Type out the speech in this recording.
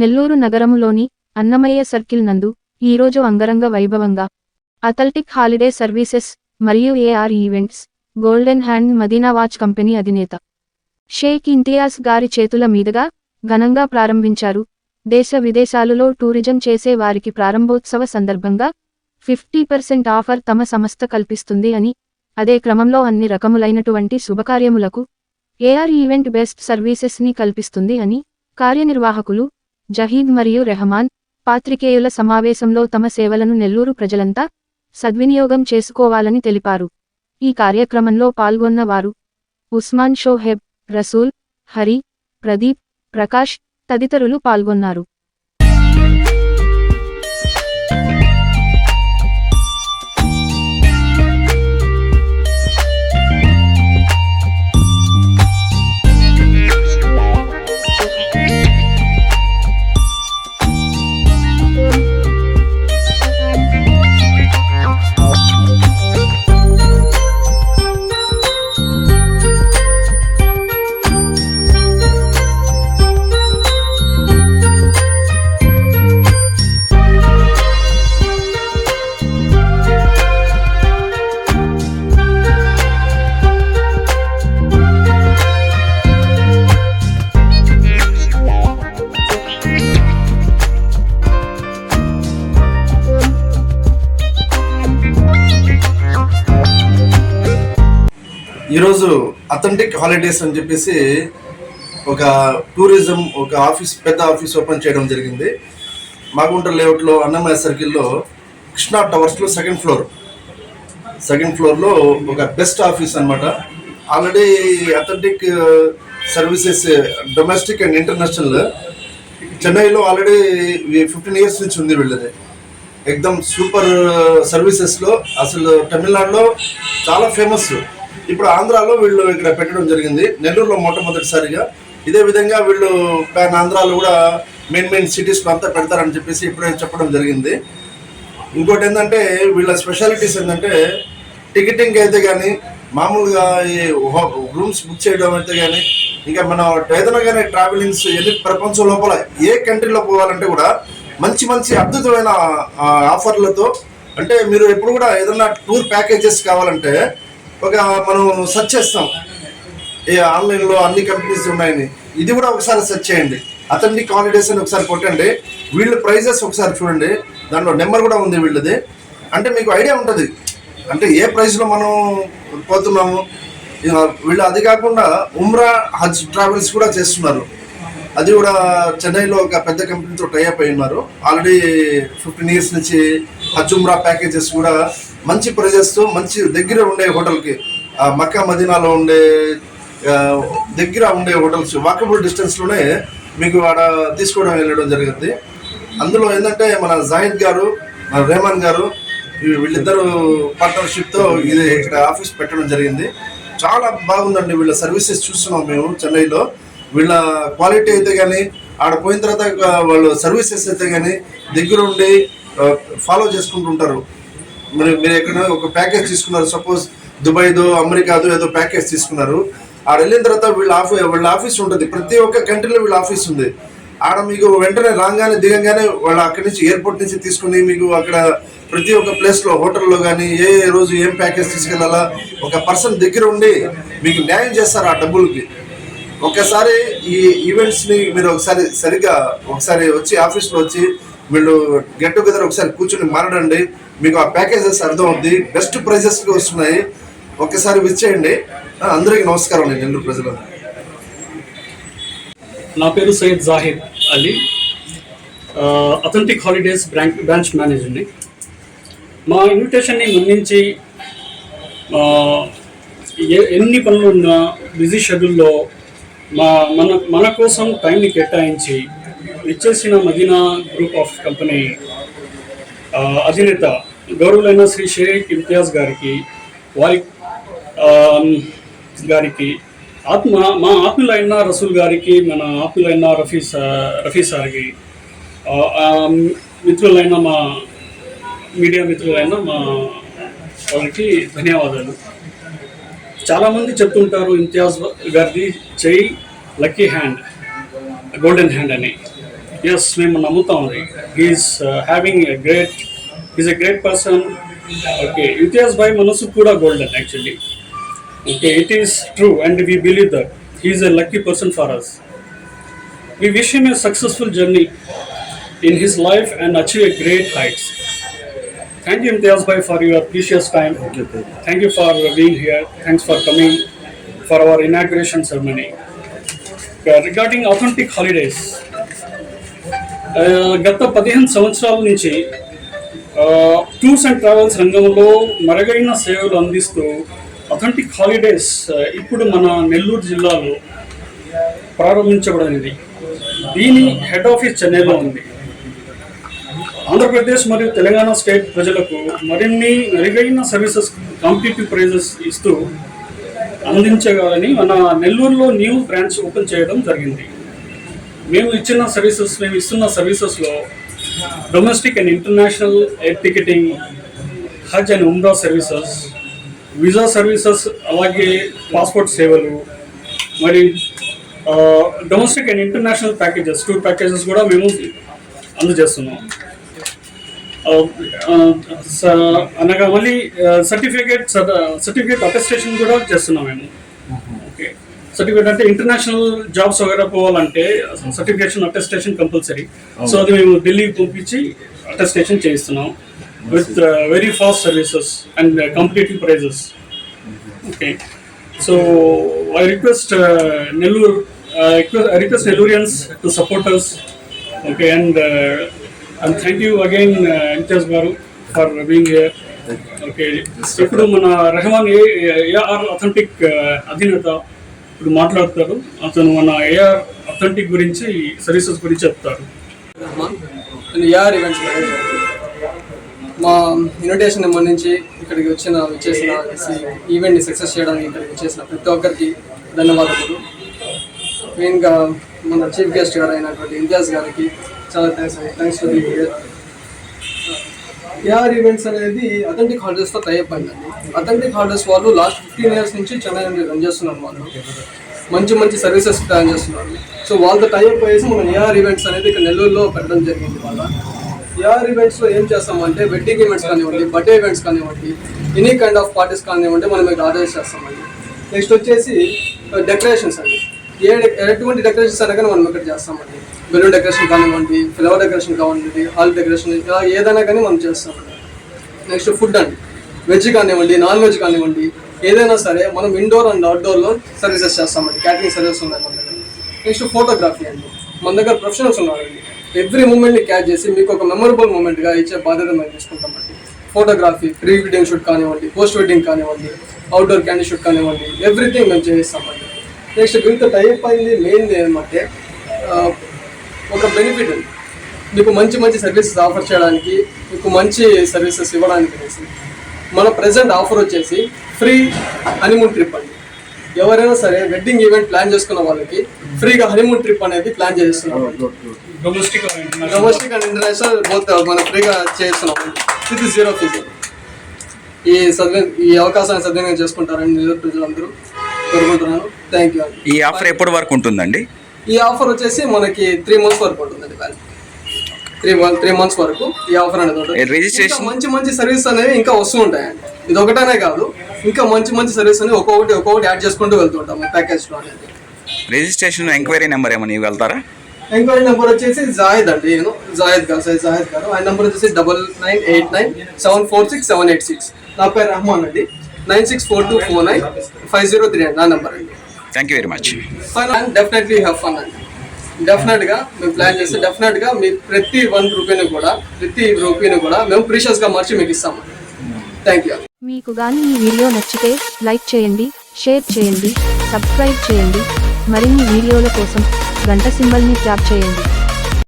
నెల్లూరు నగరములోని అన్నమయ్య సర్కిల్ నందు ఈరోజు అంగరంగ వైభవంగా. అథల్టిక్ హాలిడే సర్వీసెస్ మరియు AR events golden hand Madina watch company అధినేత. షేక్ ఇంతియాజ్ గారి చేతుల మీదుగా ఘనంగా ప్రారంభించారు. దేశ విదేశాలలో టూరిజం చేసే వారికి ప్రారంభోత్సవ సందర్భంగా ఫిఫ్టీ పర్సెంట్ ఆఫర్ తమ సంస్థ కల్పిస్తుంది అని అదే క్రమంలో అన్ని రకములైనటువంటి శుభకార్యములకు ఏఆర్ ఈవెంట్ బెస్ట్ సర్వీసెస్ని కల్పిస్తుంది అని కార్యనిర్వాహకులు జహీద్ మరియు రెహమాన్ పాత్రికేయుల సమావేశంలో తమ సేవలను నెల్లూరు ప్రజలంతా సద్వినియోగం చేసుకోవాలని తెలిపారు. ఈ కార్యక్రమంలో పాల్గొన్న వారు ఉస్మాన్ షోహెబ్ రసూల్ హరి ప్రదీప్ ప్రకాష్ తదితరులు పాల్గొన్నారు. ఈరోజు అథెంటిక్ హాలిడేస్ అని చెప్పేసి ఒక టూరిజం ఒక ఆఫీస్ పెద్ద ఆఫీస్ ఓపెన్ చేయడం జరిగింది. మాగుంట లేఅవుట్లో అన్నమయ్య సర్కిల్లో కృష్ణా టవర్స్లో సెకండ్ ఫ్లోర్. సెకండ్ ఫ్లోర్లో ఒక బెస్ట్ ఆఫీస్ అన్నమాట. Already authentic services domestic and international. చెన్నైలో ఆల్రెడీ ఫిఫ్టీన్ ఇయర్స్ నుంచి ఉంది వీళ్ళది. ఎక్దమ్ సూపర్ సర్వీసెస్లో అసలు తమిళనాడులో చాలా ఫేమస్. ఇప్పుడు ఆంధ్రాలో వీళ్ళు ఇక్కడ పెట్టడం జరిగింది. నెల్లూరులో మొట్టమొదటిసారిగా. ఇదే విధంగా వీళ్ళు ప్యాన్ ఆంధ్రాలో కూడా మెయిన్ మెయిన్ సిటీస్లో అంతా పెడతారని చెప్పేసి ఇప్పుడే చెప్పడం జరిగింది. ఇంకోటి ఏంటంటే వీళ్ళ స్పెషాలిటీస్ ఏంటంటే టికెటింగ్ అయితే కానీ మామూలుగా ఈ రూమ్స్ బుక్ చేయడం అయితే కానీ ఇంకా మనం ఏదైనా కానీ ట్రావెలింగ్స్ ఎన్ని ప్రపంచం లోపల ఏ కంట్రీలో పోవాలంటే కూడా మంచి మంచి అద్భుతమైన ఆఫర్లతో అంటే మీరు ఎప్పుడు కూడా ఏదైనా టూర్ ప్యాకేజెస్ కావాలంటే ఒక మనం సెర్చ్ చేస్తాం. ఏ ఆన్లైన్లో అన్ని కంపెనీస్ ఉన్నాయని. ఇది కూడా ఒకసారి సెర్చ్ చేయండి. అతన్ని హాలిడేస్ అని ఒకసారి కొట్టండి. వీళ్ళ ప్రైజెస్ ఒకసారి చూడండి. దాంట్లో నెంబర్ కూడా ఉంది వీళ్ళది. అంటే మీకు ఐడియా ఉంటుంది. అంటే ఏ ప్రైస్లో మనం పోతున్నాము? వీళ్ళు అది కాకుండా ఉమ్రా హజ్ ట్రావెల్స్ కూడా చేస్తున్నారు. అది కూడా చెన్నైలో ఒక పెద్ద కంపెనీతో టైఅప్ అయి ఉన్నారు. ఆల్రెడీ ఫిఫ్టీన్ ఇయర్స్ నుంచి హజ్ ఉమ్రా ప్యాకేజెస్ కూడా మంచి ప్రైజెస్తో మంచి దగ్గర ఉండే హోటల్కి మక్కా మదీనాలో ఉండే దగ్గర ఉండే హోటల్స్ వాకబుల్ డిస్టెన్స్లోనే మీకు ఆడ తీసుకోవడం వెళ్ళడం జరిగింది. అందులో ఏంటంటే మన జాహిద్ గారు మన రెహమాన్ గారు వీళ్ళిద్దరూ వీళ్ళిద్దరు పార్ట్నర్షిప్తో ఇది ఇక్కడ ఆఫీస్ పెట్టడం జరిగింది. చాలా బాగుందండి వీళ్ళ సర్వీసెస్ చూస్తున్నాం మేము చెన్నైలో. వీళ్ళ క్వాలిటీ అయితే కానీ ఆడ పోయిన తర్వాత వాళ్ళు సర్వీసెస్ అయితే కానీ దగ్గర ఉండి ఫాలో చేసుకుంటుంటారు. మరి మీరు ఎక్కడ ఒక ప్యాకేజ్ తీసుకున్నారు. సపోజ్ దుబాయ్దో అమెరికాదో ఏదో ప్యాకేజ్ తీసుకున్నారు. ఆడ వెళ్ళిన తర్వాత వీళ్ళ ఆఫీస్ వీళ్ళ ఆఫీస్ ఉంటుంది. ప్రతి ఒక్క కంట్రీలో వీళ్ళ ఆఫీస్ ఉంది. ఆడ మీకు వెంటనే రాగానే దిగంగానే వాళ్ళు అక్కడి నుంచి ఎయిర్పోర్ట్ నుంచి తీసుకుని మీకు అక్కడ ప్రతి ఒక్క ప్లేస్లో హోటల్లో కానీ ఏ ఏ రోజు ఏం ప్యాకేజ్ తీసుకెళ్ళాలా ఒక పర్సన్ దగ్గర ఉండి మీకు న్యాయం చేస్తారు ఆ డబ్బులకి. ఒకసారి ఈ ఈవెంట్స్ని మీరు ఒకసారి సరిగ్గా ఒకసారి వచ్చి ఆఫీస్లో వచ్చి వీళ్ళు గెట్ టుగెదర్ ఒకసారి కూర్చొని మారడండి మీకు ఆ ప్యాకేజెస్ అర్థం అవుద్ది బెస్ట్ ప్రైజెస్కి వస్తున్నాయి. ఒక్కసారి విచ్చేయండి అందరికీ నమస్కారం అండి నెల్లూరు ప్రజలు నా పేరు Syed Zahid Ali. Authentic holidays branch branch మేనేజర్ని మా ఇన్విటేషన్ని మన్నించి ఏ- ఎన్ని పనులు ఉన్నా బిజీ షెడ్యూల్లో మా మన మన కోసం టైంని కేటాయించి ఇచ్చేసిన మదీనా గ్రూప్ ఆఫ్ కంపెనీ అధినేత గౌరవులైన శ్రీ షేక్ ఇంతియాజ్ గారికి వారి గారికి ఆత్మ మా ఆత్మీయులైన రసూల్ గారికి మన ఆత్మీయులైన రఫీ సా- రఫీ సార్కి మిత్రులైన మా మీడియా మిత్రులైన మా వాళ్ళకి ధన్యవాదాలు. చాలామంది చెప్తుంటారు ఇంతియాజ్ గారిది చెయ్యి లక్కీ హ్యాండ్ గోల్డెన్ హ్యాండ్ అని. ఎస్ మేము నమ్ముతాం అది he's having a great is a great person okay Imtiaz bhai మనసు కూడా golden actually okay it is true and we believe that he is a lucky person for us We wish him a successful journey in his life and achieve a great heights. Thank you, Imtiaz Bhai, for your precious time. Thank you for being here. Thanks for coming for our inauguration ceremony. Uh, Regarding authentic holidays, uh, గత పదిహేను సంవత్సరాల నుంచి tours and travels రంగంలో మరుగైన సేవలు అందిస్తూ authentic holidays ఇప్పుడు మన నెల్లూరు జిల్లాలో ప్రారంభించబడినది. దీని హెడ్ ఆఫీస్ చెన్నైలో ఉంది. ఆంధ్రప్రదేశ్ మరియు తెలంగాణ స్టేట్ ప్రజలకు మరిన్ని మెరుగైన సర్వీసెస్ కాంపిటేటివ్ ప్రైజెస్ ఇస్తూ అందించగలని మన నెల్లూరులో న్యూ బ్రాంచ్ ఓపెన్ చేయడం జరిగింది. మేము ఇచ్చిన సర్వీసెస్ మేము ఇస్తున్న సర్వీసెస్లో domestic and international air ticketing Hajj and Umrah services visa services అలాగే పాస్పోర్ట్ సేవలు మరి domestic and international packages tour packages కూడా మేము అందజేస్తున్నాం. స- అనగా మళ్ళీ సర్టిఫికేట్ సర్టిఫికేట్ అటెస్టేషన్ కూడా చేస్తున్నాం మేము. సర్టిఫికేట్ అంటే ఇంటర్నేషనల్ జాబ్స్ వగేరా పోవాలంటే సర్టిఫికేషన్ అటెస్టేషన్ కంపల్సరీ సో అది మేము ఢిల్లీకి పంపించి attestation చేయిస్తున్నాం. With very fast services and competitive prices uh, uh, request, I request Nellurians to support us. Okay, and uh, and thank you again, uh, Imtiaz Garu, for being here. Okay ఇప్పుడు మన రెహమాన్ ఏ AR authentic అధినేత ఇప్పుడు మాట్లాడతారు. అతను మన AR Authentic గురించి services గురించి చెప్తారు. ఏఆర్ ఈవెంట్స్ మా ఇన్విటేషన్ నుంచి ఇక్కడికి వచ్చిన వచ్చేసిన ఈవెంట్ని సక్సెస్ చేయడానికి ఇక్కడికి వచ్చేసిన ప్రతి ఒక్కరికి ధన్యవాదాలు మెయిన్గా మన చీఫ్ గెస్ట్ గారు అయినటువంటి ఇంతియాజ్ గారికి చాలా thanks thanks to AR events అనేది అథెంటిక్ హాలిడేస్తో అయిందండి. అథెంటిక్ హాలిడేస్ వాళ్ళు లాస్ట్ ఫిఫ్టీన్ ఇయర్స్ నుంచి చెన్నై రన్ చేస్తున్నారు వాళ్ళు. మంచి మంచి సర్వీసెస్ ప్లాన్ చేస్తున్నారు. సో వాళ్ళతో టైప్ అయ్యేసి మనం ఏఆర్ ఈవెంట్స్ అనేది ఇక్కడ నెల్లూరులో పెట్టడం జరిగింది వాళ్ళ ఏఆర్ ఈవెంట్స్లో ఏం చేస్తామంటే వెడ్డింగ్ ఈవెంట్స్ కానివ్వండి బర్త్డే ఈవెంట్స్ కానివ్వండి ఎనీ కైండ్ ఆఫ్ పార్టీస్ కానివ్వండి మనం ఇక్కడ ఆర్డర్ చేస్తామండి. నెక్స్ట్ వచ్చేసి డెకరేషన్స్ అండి. ఏ ఎటువంటి డెకరేషన్స్ అయినా కానీ మనం ఇక్కడ చేస్తామండి. బెలూన్ డెకరేషన్ కానివ్వండి ఫ్లవర్ డెకరేషన్ కానివ్వండి హాల్ డెకరేషన్ ఇలా ఏదైనా కానీ మనం చేస్తామండి. నెక్స్ట్ ఫుడ్ అండి. వెజ్ కానివ్వండి నాన్ వెజ్ కానివ్వండి ఏదైనా సరే మనం ఇండోర్ అండ్ అవుట్డోర్లో సర్వీసెస్ చేస్తామండి. క్యాటరింగ్ సర్వీస్ ఉన్నాయి మన దగ్గర. నెక్స్ట్ ఫోటోగ్రఫీ అండి. మన దగ్గర ప్రొఫెషనల్స్ ఉన్నారండి. ఎవ్రీ మూమెంట్ని క్యాచ్ చేసి మీకు ఒక మెమరబుల్ మూమెంట్గా ఇచ్చే బాధ్యత మేము తీసుకుంటామండి. ఫోటోగ్రఫీ ప్రీ వెడ్డింగ్ షూట్ కానివ్వండి పోస్ట్ వెడ్డింగ్ కానివ్వండి అవుట్డోర్ క్యాండీ షూట్ కానివ్వండి ఎవ్రీథింగ్ మేము చేయిస్తామండి నెక్స్ట్ వీళ్ళతో టైప్ అయింది మెయిన్ ఏమంటే ఒక బెనిఫిట్ ఉంది. మీకు మంచి మంచి సర్వీసెస్ ఆఫర్ చేయడానికి మీకు మంచి సర్వీసెస్ ఇవ్వడానికి అనేసి మన ప్రజెంట్ ఆఫర్ వచ్చేసి ఫ్రీ హనీమూన్ ట్రిప్ అండి. ఎవరైనా సరే వెడ్డింగ్ ఈవెంట్ ప్లాన్ చేసుకున్న వాళ్ళకి ఫ్రీగా హనీమూన్ ట్రిప్ అనేది ప్లాన్ చేస్తున్నాం డొమెస్టిక్ అండ్ ఇంటర్నేషనల్ బోత్ మనం ఫ్రీగా చేస్తున్నాం. విత్ జీరో ఫీజు ఈ సద్వి ఈ అవకాశాన్ని సద్వినియోగం చేసుకుంటారని నిజ ప్రజలందరూ కోరుకుంటున్నాను. థ్యాంక్ యూ ఈ ఆఫర్ ఎప్పటి వరకు ఉంటుందండి? ఈ ఆఫర్ వచ్చేసి మనకి త్రీ మంత్స్ వరకు ఉంటుందండి త్రీ మంత్ త్రీ మంత్స్ వరకు ఈ ఆఫర్ అనేది ఉంటుంది. రిజిస్ట్రేషన్? మంచి మంచి సర్వీస్ అనేవి ఇంకా వస్తూ ఉంటాయండి. ఇది ఒకటనే కాదు ఇంకా మంచి మంచి సర్వీస్ అనేవి ఒక్కొక్కటి ఒక్కొక్కటి యాడ్ చేసుకుంటూ వెళ్తుంటాం ప్యాకేజ్లో అనేది. రిజిస్ట్రేషన్ ఎంక్వైరీ నెంబర్ ఏమైనా ఇవ్వగలుగుతారా? ఎంక్వైరీ నెంబర్ వచ్చేసి జాయిద్ అండి నేను. జాయిద్ గారు సైజ్ జాయిద్ గారు. ఆయన నెంబర్ వచ్చేసి double nine eight nine seven four six seven eight six నా పేరు రహమాన్ అండి. Nine six four two four nine five zero three అండి నా నెంబర్ అండి. Thank you very much fun and definitely have fun అండి. డెఫినెట్గా మేము ప్లాన్ చేస్తే డెఫినెట్గా మీ ప్రతి వన్ రూపీని కూడా ప్రతి రూపీని కూడా మేము ప్రీషియస్గా మార్చి మీకు ఇస్తామండి థ్యాంక్ యూ మీకు గాని ఈ వీడియో నచ్చితే లైక్ చేయండి షేర్ చేయండి సబ్స్క్రైబ్ చేయండి. మరిన్ని వీడియోల కోసం గంట సింబల్ని ట్యాప్ చేయండి.